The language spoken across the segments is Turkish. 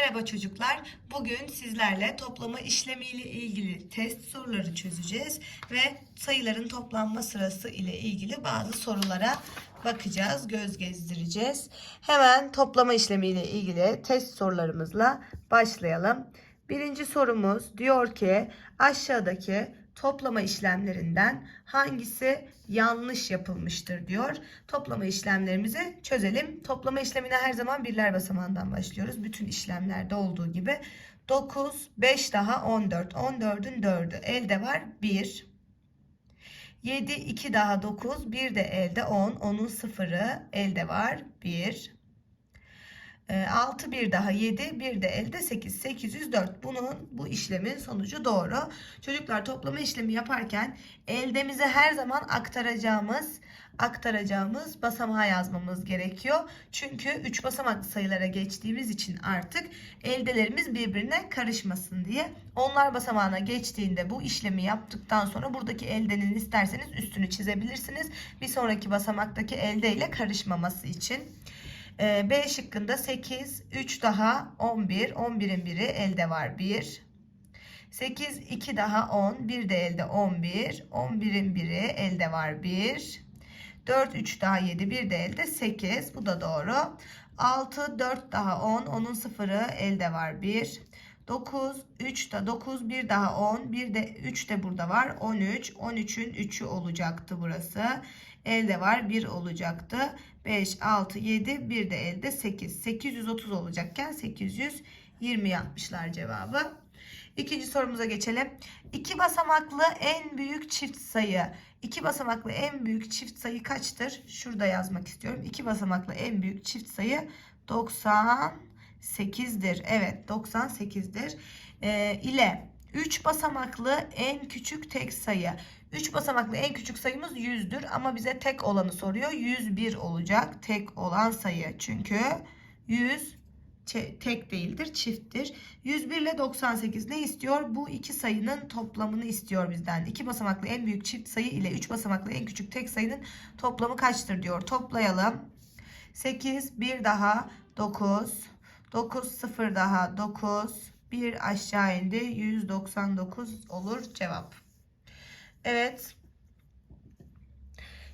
Merhaba çocuklar. Bugün sizlerle toplama işlemiyle ilgili test soruları çözeceğiz ve sayıların toplanma sırası ile ilgili bazı sorulara bakacağız, göz gezdireceğiz. Hemen toplama işlemiyle ilgili test sorularımızla başlayalım. Birinci sorumuz diyor ki aşağıdaki toplama işlemlerinden hangisi yanlış yapılmıştır diyor. Toplama işlemlerimizi çözelim. Toplama işlemine her zaman birler basamağından başlıyoruz. Bütün işlemlerde olduğu gibi. 9, 5 daha 14. 14'ün 4'ü elde var 1. 7, 2 daha 9, 1 de elde 10. 10'un sıfırı elde var 1. 6 bir daha 7 bir de elde 8 804 bunun bu işlemin sonucu doğru. Çocuklar toplama işlemi yaparken eldemize her zaman aktaracağımız aktaracağımız basamağa yazmamız gerekiyor. Çünkü 3 basamaklı sayılara geçtiğimiz için artık eldelerimiz birbirine karışmasın diye. Onlar basamağına geçtiğinde bu işlemi yaptıktan sonra buradaki eldenin isterseniz üstünü çizebilirsiniz. Bir sonraki basamaktaki elde ile karışmaması için. ee, B şıkkında 8, 3 daha 11. 11'in biri elde var 1. 8, 2 daha 10. 1 de elde 11. 11'in biri elde var 1. 4, 3 daha 7. 1 de elde 8. Bu da doğru. 6, 4 daha 10. 10'un sıfırı elde var 1. 9, 3 da 9, 1 daha 10, 1 de 3 de burada var. 13, 13'ün 3'ü olacaktı burası. Elde var 1 olacaktı. 5, 6, 7, 1 de elde 8. 830 olacakken 820 yapmışlar cevabı. İkinci sorumuza geçelim. İki basamaklı en büyük çift sayı. İki basamaklı en büyük çift sayı kaçtır? Şurada yazmak istiyorum. İki basamaklı en büyük çift sayı 98'dir. Evet 98'dir. Ee, ile 3 basamaklı en küçük tek sayı. 3 basamaklı en küçük sayımız 100'dür ama bize tek olanı soruyor. 101 olacak tek olan sayı. Çünkü 100 tek değildir, çifttir. 101 ile 98 ne istiyor? Bu iki sayının toplamını istiyor bizden. 2 basamaklı en büyük çift sayı ile 3 basamaklı en küçük tek sayının toplamı kaçtır diyor. Toplayalım. 8, 1 daha 9, 9, 0 daha 9, 1 aşağı indi 199 olur cevap. Evet.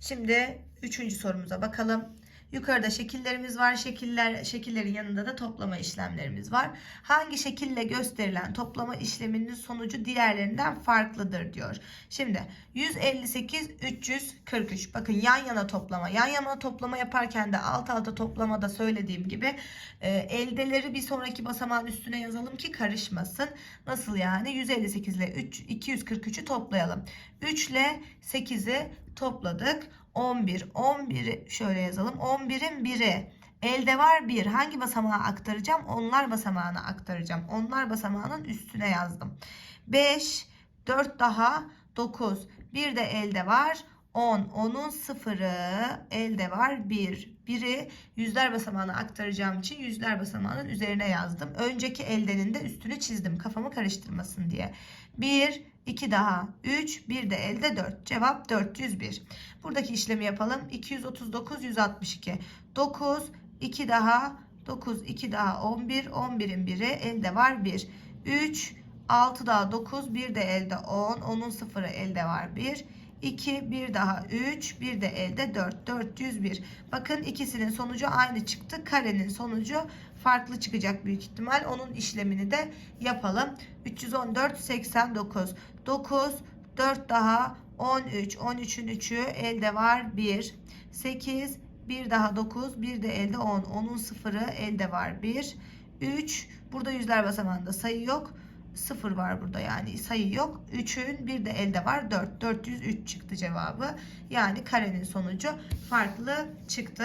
Şimdi üçüncü sorumuza bakalım. Yukarıda şekillerimiz var. Şekiller şekillerin yanında da toplama işlemlerimiz var. Hangi şekille gösterilen toplama işleminin sonucu diğerlerinden farklıdır diyor. Şimdi 158 343. Bakın yan yana toplama. Yan yana toplama yaparken de alt alta toplamada söylediğim gibi e, eldeleri bir sonraki basamağın üstüne yazalım ki karışmasın. Nasıl yani? 158 ile 3 243'ü toplayalım. 3 ile 8'i topladık. 11. 11'i şöyle yazalım. 11'in biri. Elde var 1. Hangi basamağa aktaracağım? Onlar basamağına aktaracağım. Onlar basamağının üstüne yazdım. 5. 4 daha 9. Bir de elde var. 10. 10'un sıfırı elde var 1. Biri yüzler basamağına aktaracağım için yüzler basamağının üzerine yazdım. Önceki eldenin de üstünü çizdim. Kafamı karıştırmasın diye. 1, 2 daha 3, 1 de elde 4. Cevap 401. Buradaki işlemi yapalım. 239, 162. 9, 2 daha 9, 2 daha 11. 11'in biri elde var 1. 3, 6 daha 9, 1 de elde 10. 10'un sıfırı elde var 1. 2, 1 daha 3, 1 de elde 4. 401. Bakın ikisinin sonucu aynı çıktı. Karenin sonucu farklı çıkacak büyük ihtimal. Onun işlemini de yapalım. 314, 89. 9, 4 daha 13. 13'ün 3'ü elde var 1. 8, 1 daha 9, 1 de elde 10. 10'un sıfırı elde var 1. 3, burada yüzler basamağında sayı yok. 0 var burada yani sayı yok. 3'ün bir de elde var 4. 403 çıktı cevabı. Yani karenin sonucu farklı çıktı.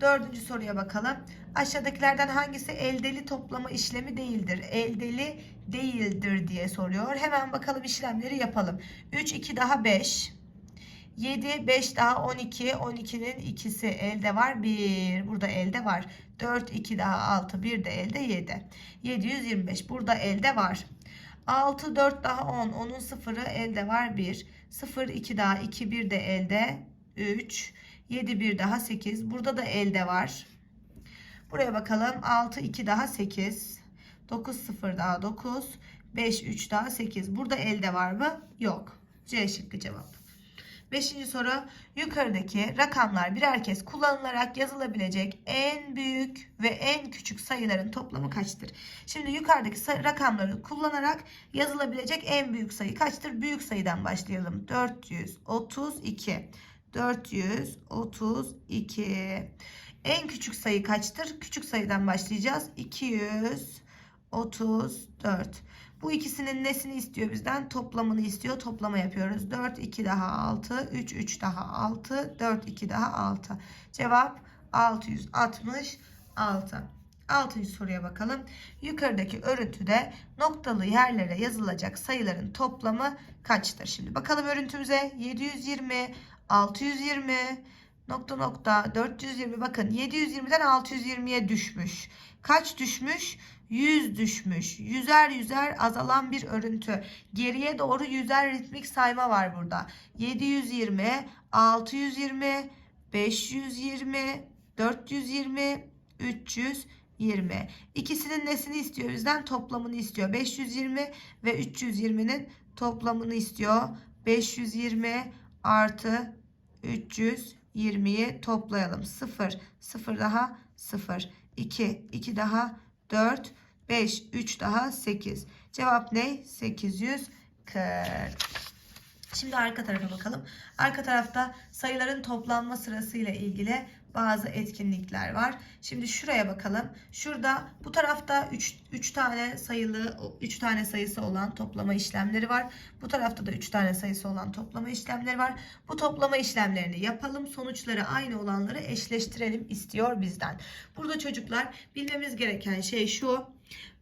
Dördüncü soruya bakalım. Aşağıdakilerden hangisi eldeli toplama işlemi değildir? Eldeli değildir diye soruyor. Hemen bakalım işlemleri yapalım. 3, 2 daha 5. 7, 5 daha 12. 12'nin ikisi elde var. 1. Burada elde var. 4, 2 daha 6. 1 de elde 7. 725. Burada elde var. 6, 4 daha 10. Onun sıfırı elde var 1. 0, 2 daha 2. 1 de elde 3. 7, 1 daha 8. Burada da elde var. Buraya bakalım. 6, 2 daha 8. 9 0 daha 9. 5 3 daha 8. Burada elde var mı? Yok. C şıkkı cevap. Beşinci soru. Yukarıdaki rakamlar birer kez kullanılarak yazılabilecek en büyük ve en küçük sayıların toplamı kaçtır? Şimdi yukarıdaki rakamları kullanarak yazılabilecek en büyük sayı kaçtır? Büyük sayıdan başlayalım. 432. 432. En küçük sayı kaçtır? Küçük sayıdan başlayacağız. 234. Bu ikisinin nesini istiyor bizden? Toplamını istiyor. Toplama yapıyoruz. 4, 2 daha 6, 3, 3 daha 6, 4, 2 daha 6. Cevap 666. Altıncı soruya bakalım. Yukarıdaki örüntüde noktalı yerlere yazılacak sayıların toplamı kaçtır? Şimdi bakalım örüntümüze. 720, 620, nokta nokta 420. Bakın 720'den 620'ye düşmüş. Kaç düşmüş? 100 düşmüş. Yüzer yüzer azalan bir örüntü. Geriye doğru yüzer ritmik sayma var burada. 720, 620, 520, 420, 320. İkisinin nesini istiyor bizden? Toplamını istiyor. 520 ve 320'nin toplamını istiyor. 520 artı 320'yi toplayalım. 0, 0 daha 0, 2, 2 daha 4, 5, 3 daha 8. Cevap ne? 840. Şimdi arka tarafa bakalım. Arka tarafta sayıların toplanma sırasıyla ilgili bazı etkinlikler var. Şimdi şuraya bakalım. Şurada bu tarafta 3 3 tane sayılı 3 tane sayısı olan toplama işlemleri var. Bu tarafta da 3 tane sayısı olan toplama işlemleri var. Bu toplama işlemlerini yapalım. Sonuçları aynı olanları eşleştirelim istiyor bizden. Burada çocuklar bilmemiz gereken şey şu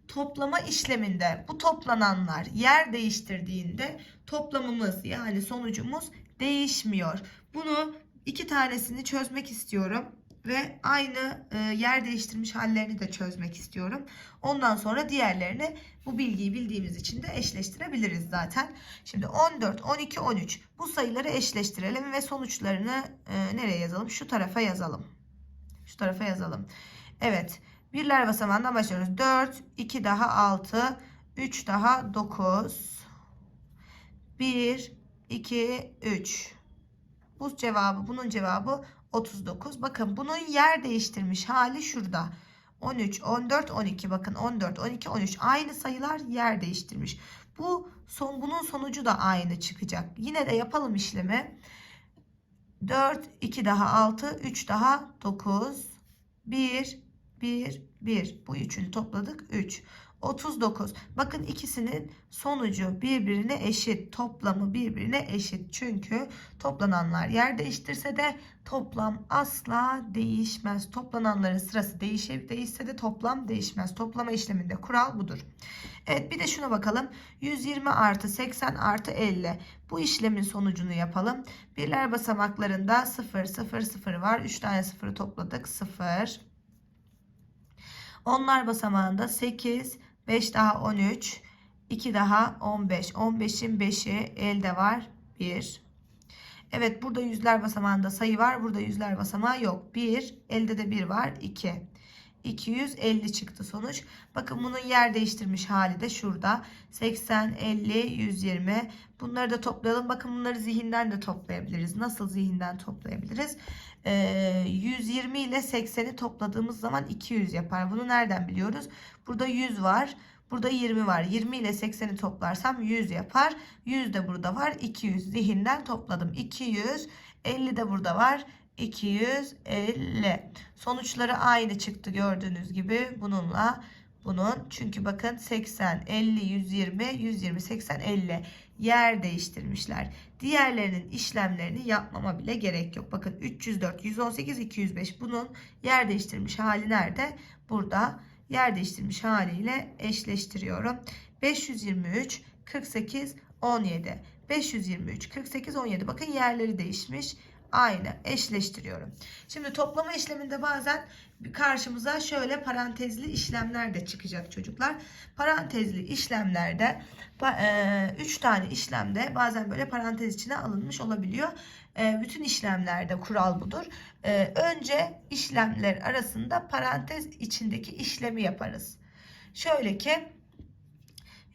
toplama işleminde bu toplananlar yer değiştirdiğinde toplamımız yani sonucumuz değişmiyor. Bunu iki tanesini çözmek istiyorum ve aynı e, yer değiştirmiş hallerini de çözmek istiyorum. Ondan sonra diğerlerini bu bilgiyi bildiğimiz için de eşleştirebiliriz zaten. Şimdi 14, 12, 13 bu sayıları eşleştirelim ve sonuçlarını e, nereye yazalım? Şu tarafa yazalım. Şu tarafa yazalım. Evet. Birler basamağından başlıyoruz. 4, 2 daha 6, 3 daha 9, 1, 2, 3. Bu cevabı, bunun cevabı 39. Bakın bunun yer değiştirmiş hali şurada. 13, 14, 12. Bakın 14, 12, 13. Aynı sayılar yer değiştirmiş. Bu son bunun sonucu da aynı çıkacak. Yine de yapalım işlemi. 4, 2 daha 6, 3 daha 9, 1, 1, 1. Bu üçünü topladık. 3. 39. Bakın ikisinin sonucu birbirine eşit. Toplamı birbirine eşit. Çünkü toplananlar yer değiştirse de toplam asla değişmez. Toplananların sırası değişip değişse de toplam değişmez. Toplama işleminde kural budur. Evet bir de şuna bakalım. 120 artı 80 artı 50. Bu işlemin sonucunu yapalım. Birler basamaklarında 0, 0, 0 var. 3 tane 0'ı topladık. 0. Onlar basamağında 8, 5 daha 13, 2 daha 15. 15'in 5'i elde var 1. Evet burada yüzler basamağında sayı var. Burada yüzler basamağı yok. 1, elde de 1 var 2. 250 çıktı sonuç. Bakın bunun yer değiştirmiş hali de şurada. 80, 50, 120. Bunları da toplayalım. Bakın bunları zihinden de toplayabiliriz. Nasıl zihinden toplayabiliriz? Ee, 120 ile 80'i topladığımız zaman 200 yapar. Bunu nereden biliyoruz? Burada 100 var. Burada 20 var. 20 ile 80'i toplarsam 100 yapar. 100 de burada var. 200 zihinden topladım. 200. 50 de burada var. 250. Sonuçları aynı çıktı gördüğünüz gibi bununla bunun. Çünkü bakın 80, 50, 120, 120, 80, 50 yer değiştirmişler. Diğerlerinin işlemlerini yapmama bile gerek yok. Bakın 304, 118, 205 bunun yer değiştirmiş hali nerede? Burada yer değiştirmiş haliyle eşleştiriyorum. 523, 48, 17. 523, 48, 17. Bakın yerleri değişmiş aynı eşleştiriyorum. Şimdi toplama işleminde bazen karşımıza şöyle parantezli işlemler de çıkacak çocuklar. Parantezli işlemlerde 3 tane işlemde bazen böyle parantez içine alınmış olabiliyor. E, bütün işlemlerde kural budur. E, önce işlemler arasında parantez içindeki işlemi yaparız. Şöyle ki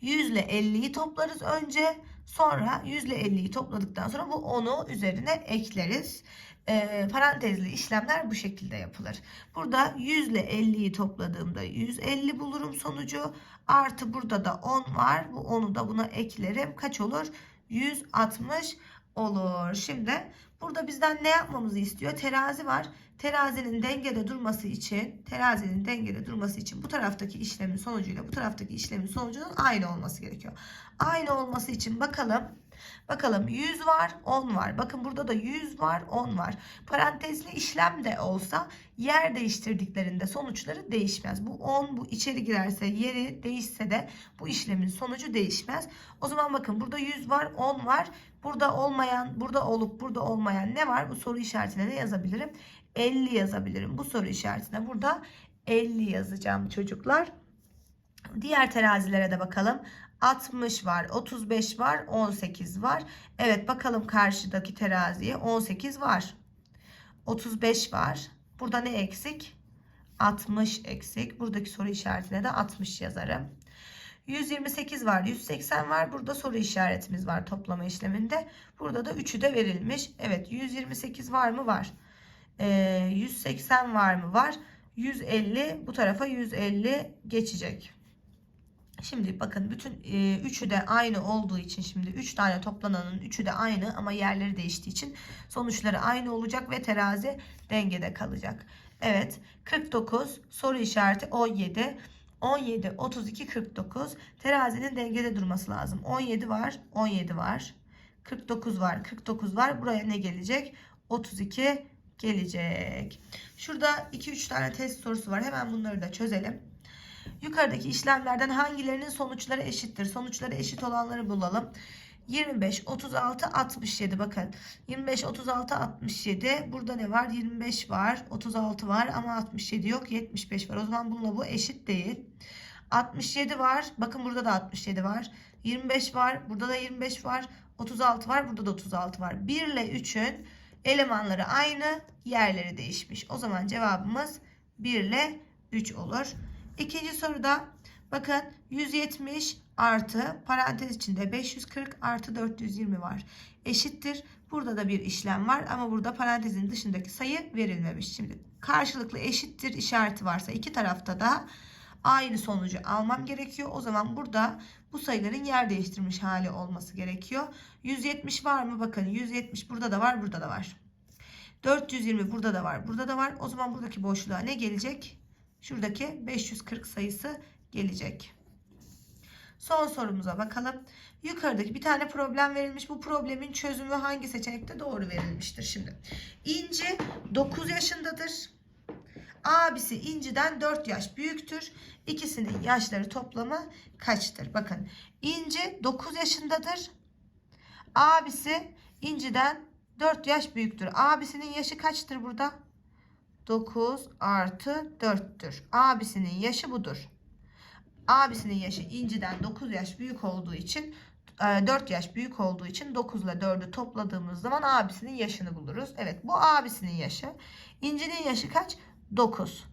100 ile 50'yi toplarız önce. Sonra 100 ile 50'yi topladıktan sonra bu 10'u üzerine ekleriz. Ee, parantezli işlemler bu şekilde yapılır. Burada 100 ile 50'yi topladığımda 150 bulurum sonucu. Artı burada da 10 var. Bu 10'u da buna eklerim. Kaç olur? 160 olur. Şimdi burada bizden ne yapmamızı istiyor? Terazi var. Terazinin dengede durması için, terazinin dengede durması için bu taraftaki işlemin sonucuyla bu taraftaki işlemin sonucunun aynı olması gerekiyor. Aynı olması için bakalım. Bakalım 100 var, 10 var. Bakın burada da 100 var, 10 var. Parantezli işlem de olsa yer değiştirdiklerinde sonuçları değişmez. Bu 10 bu içeri girerse yeri değişse de bu işlemin sonucu değişmez. O zaman bakın burada 100 var, 10 var. Burada olmayan, burada olup burada olmayan ne var? Bu soru işaretine ne yazabilirim? 50 yazabilirim. Bu soru işaretine burada 50 yazacağım çocuklar. Diğer terazilere de bakalım. 60 var, 35 var, 18 var. Evet bakalım karşıdaki teraziye 18 var. 35 var. Burada ne eksik? 60 eksik. Buradaki soru işaretine de 60 yazarım. 128 var, 180 var. Burada soru işaretimiz var toplama işleminde. Burada da 3'ü de verilmiş. Evet 128 var mı? Var. Ee, 180 var mı? Var. 150 bu tarafa 150 geçecek. Şimdi bakın bütün e, üçü de aynı olduğu için şimdi 3 tane toplananın üçü de aynı ama yerleri değiştiği için sonuçları aynı olacak ve terazi dengede kalacak. Evet 49 soru işareti 17 17 32 49 terazinin dengede durması lazım. 17 var 17 var 49 var 49 var buraya ne gelecek 32 gelecek. Şurada 2-3 tane test sorusu var hemen bunları da çözelim. Yukarıdaki işlemlerden hangilerinin sonuçları eşittir? Sonuçları eşit olanları bulalım. 25, 36, 67 bakın. 25, 36, 67. Burada ne var? 25 var, 36 var ama 67 yok. 75 var. O zaman bununla bu eşit değil. 67 var. Bakın burada da 67 var. 25 var. Burada da 25 var. 36 var. Burada da 36 var. 1 ile 3'ün elemanları aynı. Yerleri değişmiş. O zaman cevabımız 1 ile 3 olur. İkinci soruda bakın 170 artı parantez içinde 540 artı 420 var. Eşittir. Burada da bir işlem var ama burada parantezin dışındaki sayı verilmemiş. Şimdi karşılıklı eşittir işareti varsa iki tarafta da aynı sonucu almam gerekiyor. O zaman burada bu sayıların yer değiştirmiş hali olması gerekiyor. 170 var mı? Bakın 170 burada da var, burada da var. 420 burada da var, burada da var. O zaman buradaki boşluğa ne gelecek? Şuradaki 540 sayısı gelecek. Son sorumuza bakalım. Yukarıdaki bir tane problem verilmiş. Bu problemin çözümü hangi seçenekte doğru verilmiştir? Şimdi İnci 9 yaşındadır. Abisi İnci'den 4 yaş büyüktür. İkisinin yaşları toplamı kaçtır? Bakın İnci 9 yaşındadır. Abisi İnci'den 4 yaş büyüktür. Abisinin yaşı kaçtır burada? 9 artı 4'tür. Abisinin yaşı budur. Abisinin yaşı İnci'den 9 yaş büyük olduğu için 4 yaş büyük olduğu için 9 ile 4'ü topladığımız zaman abisinin yaşını buluruz. Evet bu abisinin yaşı. İnci'nin yaşı kaç? 9.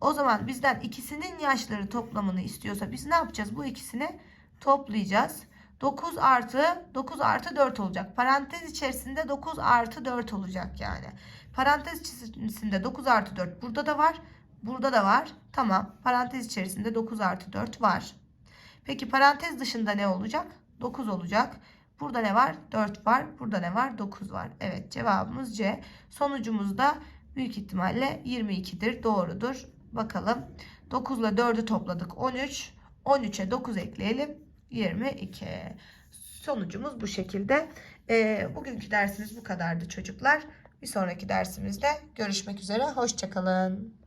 O zaman bizden ikisinin yaşları toplamını istiyorsa biz ne yapacağız? Bu ikisini toplayacağız. 9 artı 9 artı 4 olacak. Parantez içerisinde 9 artı 4 olacak yani. Parantez içerisinde 9 artı 4 burada da var. Burada da var. Tamam. Parantez içerisinde 9 artı 4 var. Peki parantez dışında ne olacak? 9 olacak. Burada ne var? 4 var. Burada ne var? 9 var. Evet cevabımız C. Sonucumuz da büyük ihtimalle 22'dir. Doğrudur. Bakalım. 9 ile 4'ü topladık. 13. 13'e 9 ekleyelim. 22. Sonucumuz bu şekilde. E, bugünkü dersimiz bu kadardı çocuklar. Bir sonraki dersimizde görüşmek üzere. Hoşçakalın.